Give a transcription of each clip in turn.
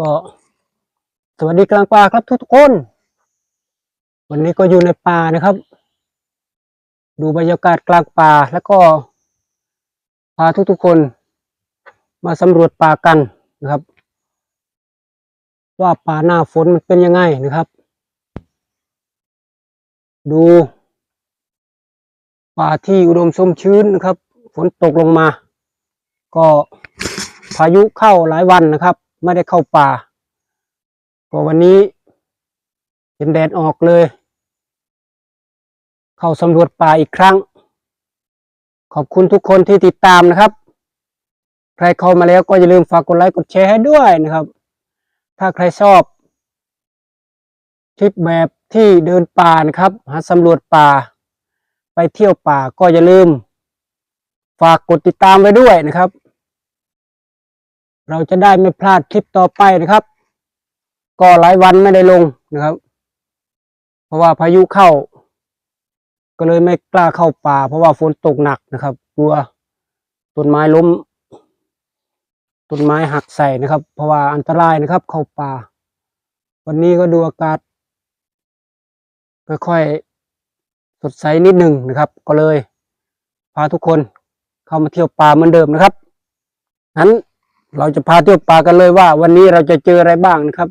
ก็สวัสดีกลางป่าครับทุกทุกคน วันนี้ก็อยู่ในป่านะครับ ดูบรรยากาศกลางป่าแล้วก็พาทุกทุกๆคน มาสำรวจป่ากันนะครับ ว่าป่าหน้าฝนมันเป็นยังไงนะครับ ดูป่าที่อุดมสมชื้นนะครับ ฝนตกลงมา ก็พายุเข้าหลายวันนะครับ ไม่ได้เข้าป่าก็วันนี้เห็นแดดออกเลย เข้าสำรวจป่าอีกครั้ง ขอบคุณทุกคนที่ติดตามนะครับ ใครเข้ามาแล้วก็อย่าลืมฝากกดไลค์กดแชร์ให้ด้วยนะครับ ถ้าใครชอบคลิปแบบที่เดินป่านะครับ หาสำรวจป่า ไปเที่ยวป่าก็อย่าลืม ฝากกดติดตามไว้ด้วยนะครับ เราจะได้ไม่พลาดคลิปต่อไปนะครับ ก็หลายวันไม่ได้ลงนะครับ เพราะว่าพายุเข้า ก็เลยไม่กล้าเข้าป่า เพราะว่าฝนตกหนักนะครับ กลัวต้นไม้ล้มต้นไม้หักใส่นะครับ เพราะว่าอันตรายนะครับ เข้าป่า วันนี้ก็ดูอากาศค่อยๆสดใสนิดหนึ่งนะครับ ก็เลย พาทุกคนเข้ามาเที่ยวป่าเหมือนเดิมนะครับนั้น เราจะพาเที่ยวป่ากันเลยว่า วันนี้เราจะเจออะไรบ้างนะครับ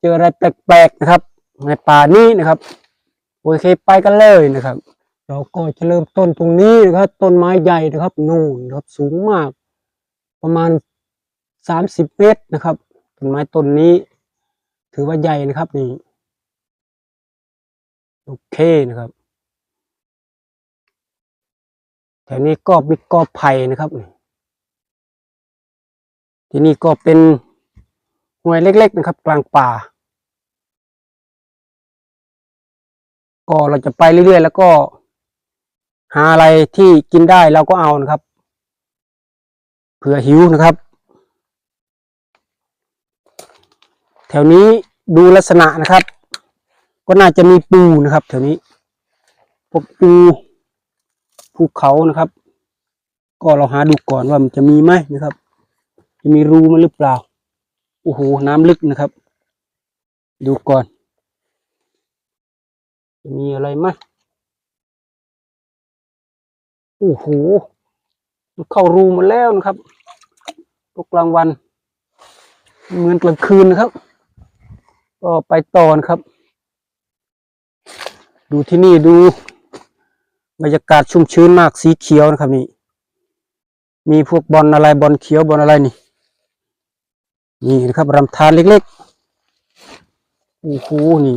เจออะไรแปลกๆนะครับ ในป่านี้นะครับโอเคไปกันเลยนะครับ เราก็จะเริ่มต้นตรงนี้นะครับ ต้นไม้ใหญ่นะครับนู่นนะครับสูงมาก ประมาณสามสิบเมตรนะครับต้นไม้ต้นนี้ ถือว่าใหญ่นะครับนี่โอเคนะครับแถวนี้ก็มีกอไผ่นะครับนี่ ที่นี่ก็เป็นห้วยเล็ก ๆ นะครับ กลางป่า ก็เราจะไปเรื่อยๆ แล้วก็ หาอะไรที่กินได้เราก็เอานะครับเผื่อหิวนะครับ แถวนี้ดูลักษณะนะครับ ก็น่าจะมีปูนะครับ แถวนี้พวกปูภูเขานะครับ ก็เราหาดูก่อนว่ามันจะมีไหมนะครับ จะมีรูมันหรือเปล่า โอ้โห น้ำลึกนะครับ ดูก่อนจะมีอะไรไหมโอ้โห มันเข้ารูมาแล้วนะครับตกกลางวัน เหมือนกลางคืนนะครับ ก็ไปต่อนะครับ ดูที่นี่ดูบรรยากาศชุ่มชื้นมากสีเขียวนะครับนี่ มีพวกบอลอะไรบอลเขียวบอลอะไรนี่ นี่นะครับลำธารเล็กๆ โอ้โห นี่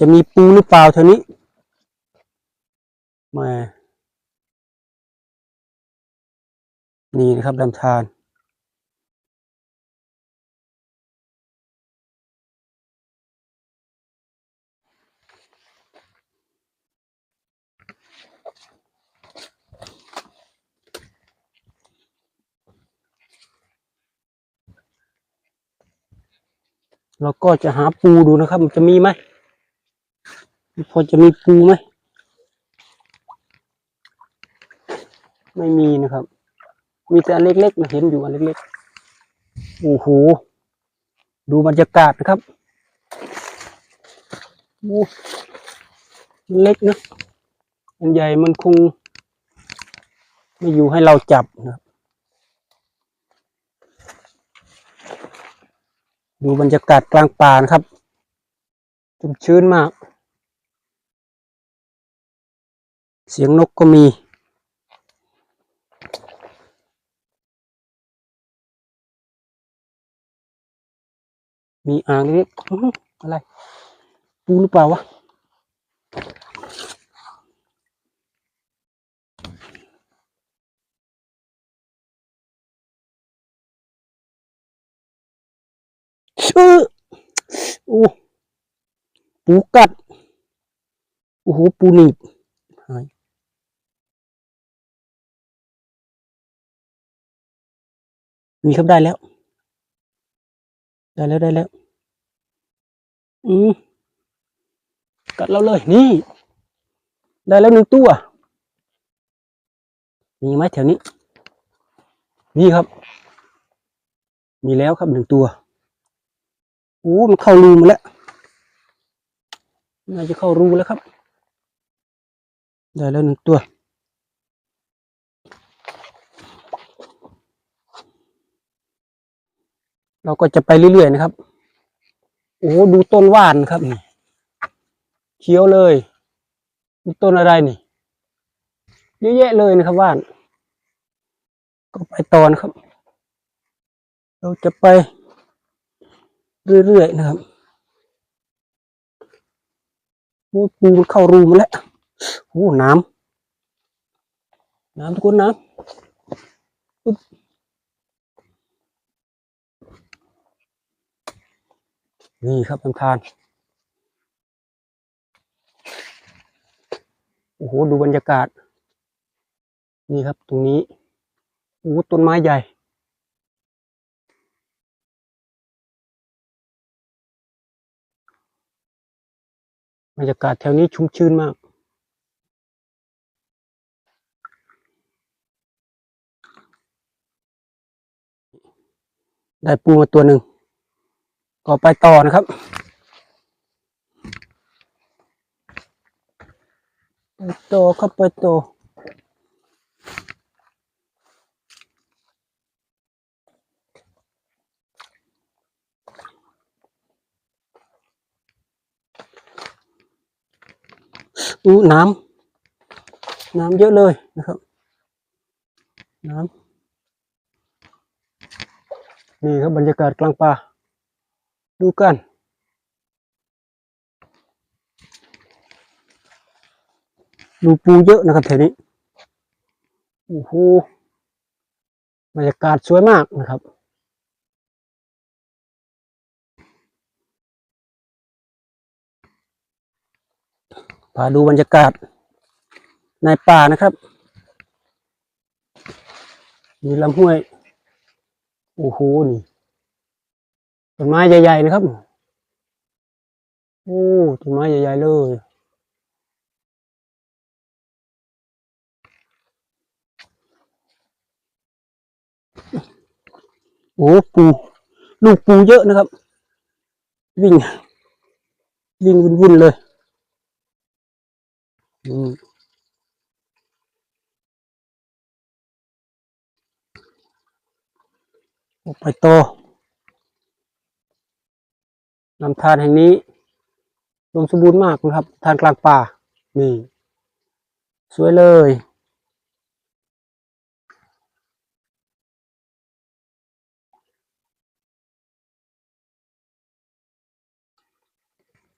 จะมีปูหรือเปล่าท่านี้มานี่นะครับลำธาร เราก็จะหาปูดูนะครับ มันจะมีไหมพอจะมีปูไหมไม่มีนะครับ มีแต่อันเล็กๆนะเห็นอยู่อันเล็กๆโอ้โหดูบรรยากาศนะครับโอ้เล็กนะอันใหญ่มันคง ไม่อยู่ให้เราจับนะครับ ดูบรรยากาศกลางป่านะครับชุ่มชื้นมาก เสียงนกก็มีมีอ่างเล็กๆอื้อหืออะไรปูหรือเปล่าวะ ชื่อโอ้ปูกัด โอ้โห ปูหนีบหายนี่ครับได้แล้ว ได้แล้วได้แล้ว อืมกัดเราเลย นี่ ได้แล้วหนึ่งตัว มีไหมแถวนี้ นี่ครับ มีแล้วครับหนึ่งตัว โอ้มันเข้ารูมาแล้วน่าจะเข้ารูแล้วครับ ได้แล้วหนึ่งตัว เราก็จะไปเรื่อยๆนะครับ โอ้ดูต้นว่านครับนี่เขียวเลยต้นอะไรนี่เยอะแยะเลยนะครับว่าน ก็ไปต่อนครับ เราจะไป เรื่อยๆนะครับโอ้ปูมันเข้ารูมาแล้วโอ้น้ำน้ำทุกคนน้ำปึ๊บนี่ครับน้ำทานโอ้โห ดูบรรยากาศ นี่ครับ ตรงนี้โอ้ต้นไม้ใหญ่ บรรยากาศแถวนี้ชุ่มชื่นมาก ได้ปูมาตัวหนึ่งก็ไปต่อนะครับ ไปต่อครับไปต่อ อู้น้ำน้ำเยอะเลยนะครับ น้ำนี่ครับบรรยากาศกลางป่า ดูกัน ดูปูเยอะนะครับแถวนี้ โอ้โห บรรยากาศสวยมากนะครับ พาดูบรรยากาศ ในป่านะครับ มีลำห้วย โอ้โห นี่ต้นไม้ใหญ่ ๆ นะครับ โอ้ต้นไม้ใหญ่ ๆ เลยโอ้ปูลูกปูเยอะนะครับ วิ่ง วิ่งวุ่นๆเลย ไปต่อลำธารแห่งนี้รวมสมบูรณ์มากนะครับทานกลางป่า นี่ สวยเลย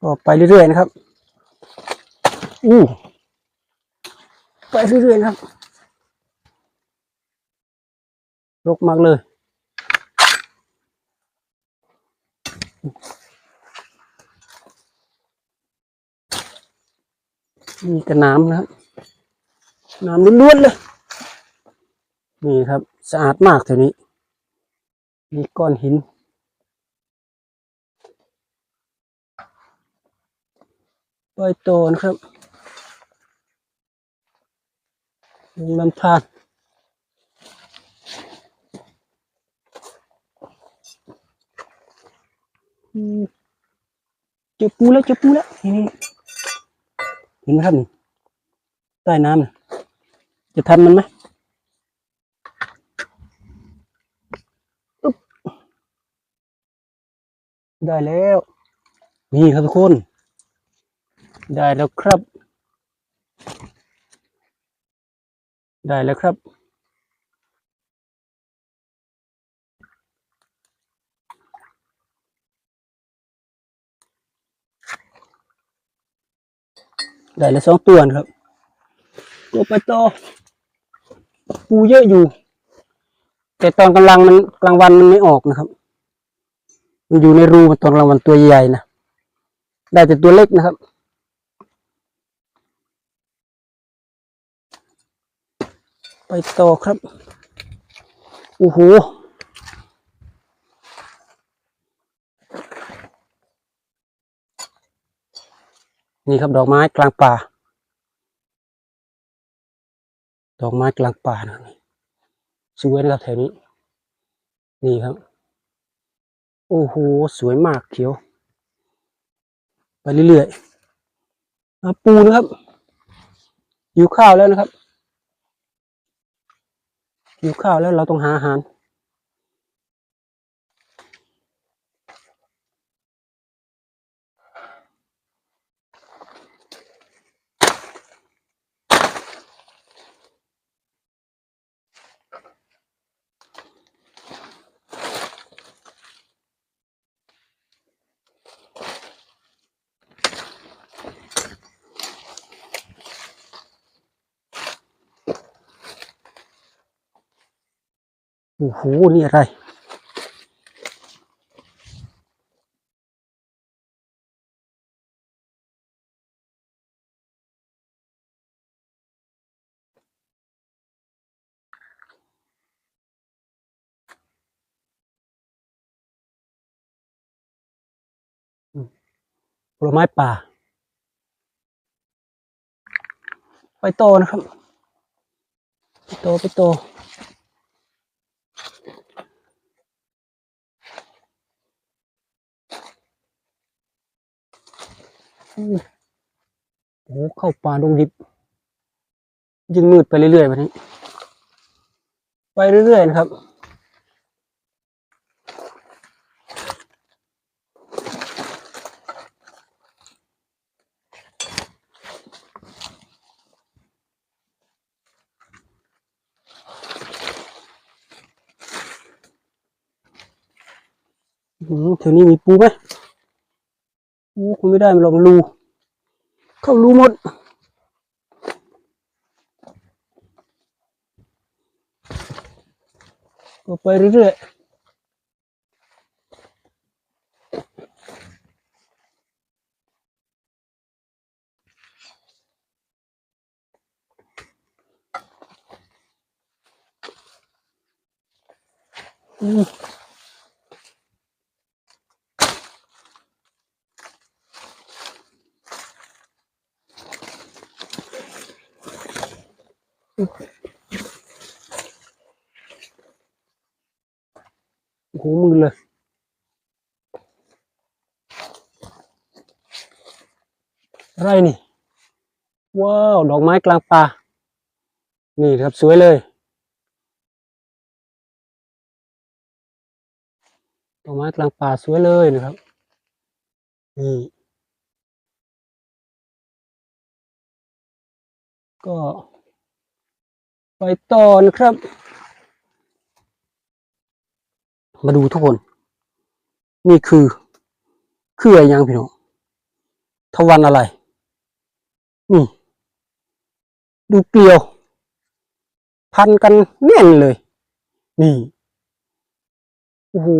ก็ไปเรื่อยๆนะครับ อู้ ไปเรื่อยๆนะครับรกมากเลยมีกระน้ำนะครับ น้ำล้วนๆเลย นี่ครับ สะอาดมากแถวนี้ มีก้อนหิน ปล่อยโตนะครับ ลำธารเจอปูแล้วเจอปูแล้วนี่เห็นไหมครับนี่ใต้น้ำจะทันมันไหมได้แล้ว นี่ครับทุกคน ได้แล้วครับ ได้แล้วครับ ได้แล้วสองตัวครับตัวไปต่อปูเยอะอยู่ แต่ตอนกำลังมันกลางวันมันไม่ออกนะครับ มันอยู่ในรูมันตอนกลางวันตัวใหญ่นะได้แต่ตัวเล็กนะครับ ไปต่อครับ โอ้โห นี่ครับดอกไม้กลางป่า ดอกไม้กลางป่านะสวยนะครับแถวนี้ นี่ครับ โอ้โห สวยมากเขียว ไปเรื่อยๆปูนะครับหิวข้าวแล้วนะครับ หิวข้าวแล้วเราต้องหาอาหาร โอ้โห นี่อะไร ผลไม้ป่า ไปโตนะครับ ไปโต ไปโต โอ้เข้าป่าดงดิบ ยิ่งมืดไปเรื่อยๆแบบนี้ ไปเรื่อยๆนะครับอืมแถวนี้มีปูไหม ไม่ได้มันลองรูเข้ารูหมดก็ไปเรื่อยๆอืม โอ้โหมือเลยอะไรนี่ ว้าว ดอกไม้กลางป่า นี่ครับสวยเลย ดอกไม้กลางป่าสวยเลยนะครับ นี่ ก็ ไปต่อนะครับ มาดูทุกคน นี่คือคืออะไรยังพี่น้องทวันอะไร นี่ ดูเกลียว พันกันแน่นเลย นี่ โอ้โห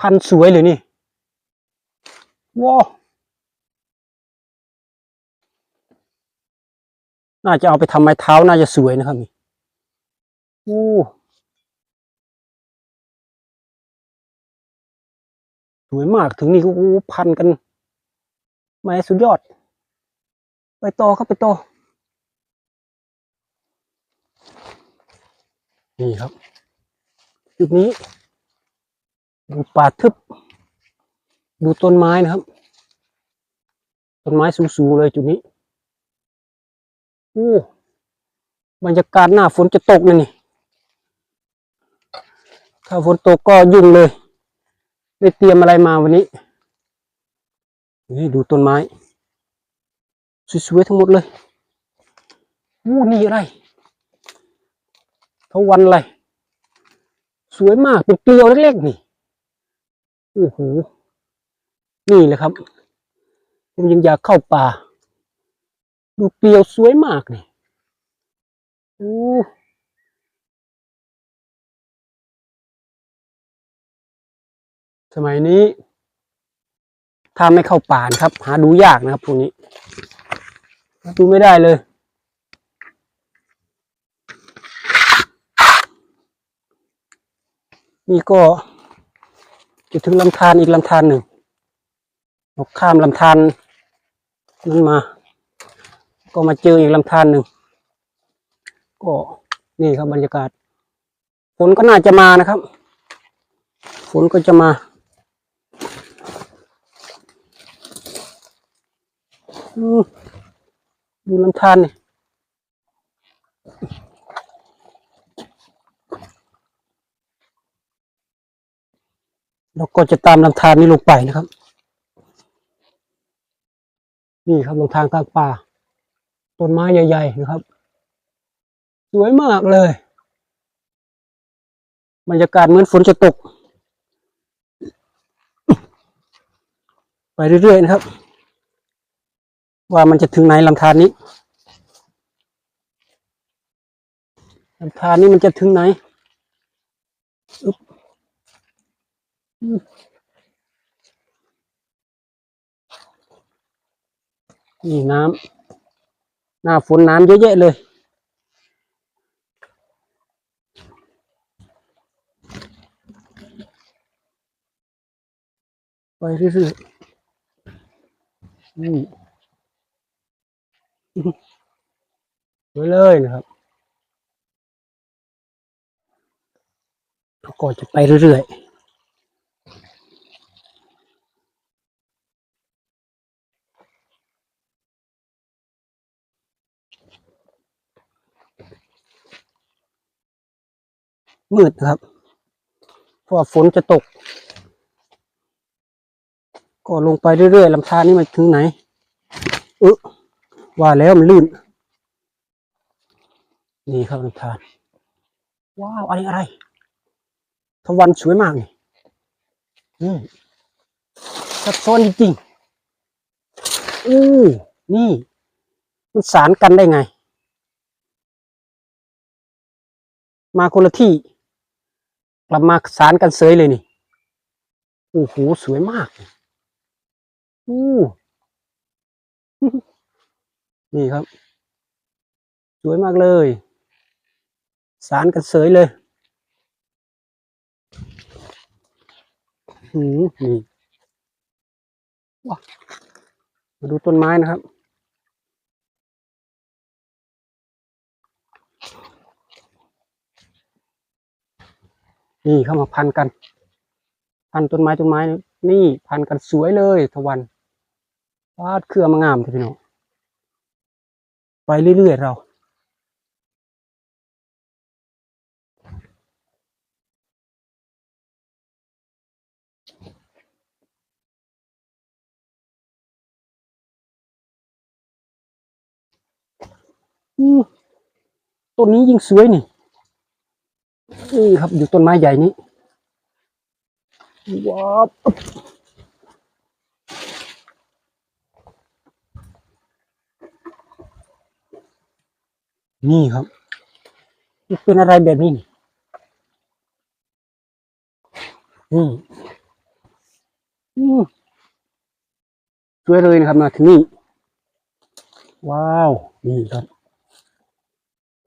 พันสวยเลยนี่ว้าน่าจะเอาไปทำไม้เท้าน่าจะสวยนะครับนี่โอ้ สวยมากถึงนี่ก็พันกันไม้สุดยอด ไปต่อครับไปต่อนี่ครับ จุดนี้ดูป่าทึบ ดูต้นไม้นะครับ ต้นไม้สูงๆเลยจุดนี้โอ้บรรยากาศหน้าฝนจะตกเลยนี่ ถ้าฝนตกก็ยุ่งเลย ไม่เตรียมอะไรมาวันนี้ นี่ดูต้นไม้ สวยๆทั้งหมดเลยอู้นี่อะไรเขาวันอะไร สวยมาก เป็นเกลียวเล็กๆนี่ โอ้โห นี่เลยครับ ผมยังอยากเข้าป่า ดูเกลียวสวยมากนี่ โอ้ สมัยนี้ ถ้าไม่เข้าป่านครับ หาดูยากนะครับพวกนี้ ดูไม่ได้เลย นี่ก็จะถึงลำธารอีกลำธารหนึ่งเราข้ามลำธารนั้นมา ก็มาเจออีกลำธารหนึ่ง ก็นี่ครับบรรยากาศ ฝนก็น่าจะมานะครับ ฝนก็จะมาอืม ดูลำธารนี่เราก็จะตามลำธารนี้ลงไปนะครับ นี่ครับลงทางกลางป่า ต้นไม้ใหญ่ ๆ นะครับ สวยมากเลย บรรยากาศเหมือนฝนจะตก ไปเรื่อย ๆ นะครับ ว่ามันจะถึงไหนลำธารนี้ลำธารนี้มันจะถึงไหนอึ๊บนี่น้ำหน้าฝนน้ำเยอะแยะเลย ไปเรื่อยๆนี่ ไปเลยนะครับแล้วก็จะไปเรื่อยๆมืดนะครับ เพราะฝนจะตก ก็ลงไปเรื่อยๆลำธารนี่มันถึงไหนเออ ว่าแล้วมันลื่น นี่ครับลำธารว้าวอะไรอะไรทวันสวยมากนี่อืมซับซ้อนจริงๆอู้นี่ มันสารกันได้ไง มาคนละที่ กลับมาสารกันเสยเลยนี่โอ้โหสวยมากอู้ นี่ครับ สวยมากเลย สารกันเสยเลยหืมนี่ว้ามาดูต้นไม้นะครับ นี่เข้ามาพันกัน พันต้นไม้ต้นไม้ นี่นี่พันกันสวยเลยทวันวาดเครือมางามทีพี่น้อง ไปเรื่อยๆเรา อืมต้นนี้ยิ่งสวยนี่นี่ครับอยู่ต้นไม้ใหญ่นี้ว้าว นี่ครับมันเป็นอะไรแบบนี้นี่นี่อืมสวยเลยนะครับมาที่นี่ ว้าว นี่ครับ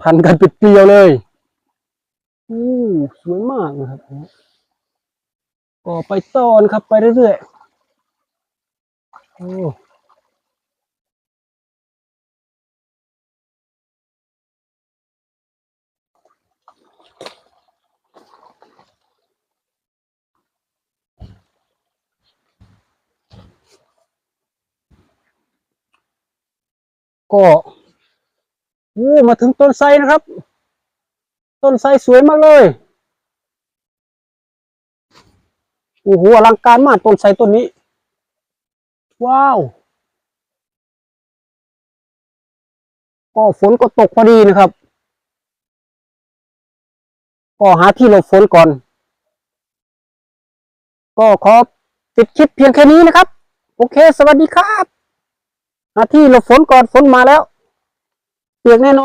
พันกันเป็นเกลียวเลยอู้สวยมากนะครับก็ไปต่อนครับไปเรื่อยๆโอ้ ก็วู้มาถึงต้นไทรนะครับ ต้นไทรสวยมากเลยโอ้โหอลังการมากต้นไทรต้นนี้ ว้าวก็ฝนก็ตกพอดีนะครับ ก็หาที่หลบฝนก่อน ก็ขอปิดคลิปเพียงแค่นี้นะครับ โอเค สวัสดีครับ หาที่หลบฝนก่อนฝนมาแล้ว เปียกแน่นอน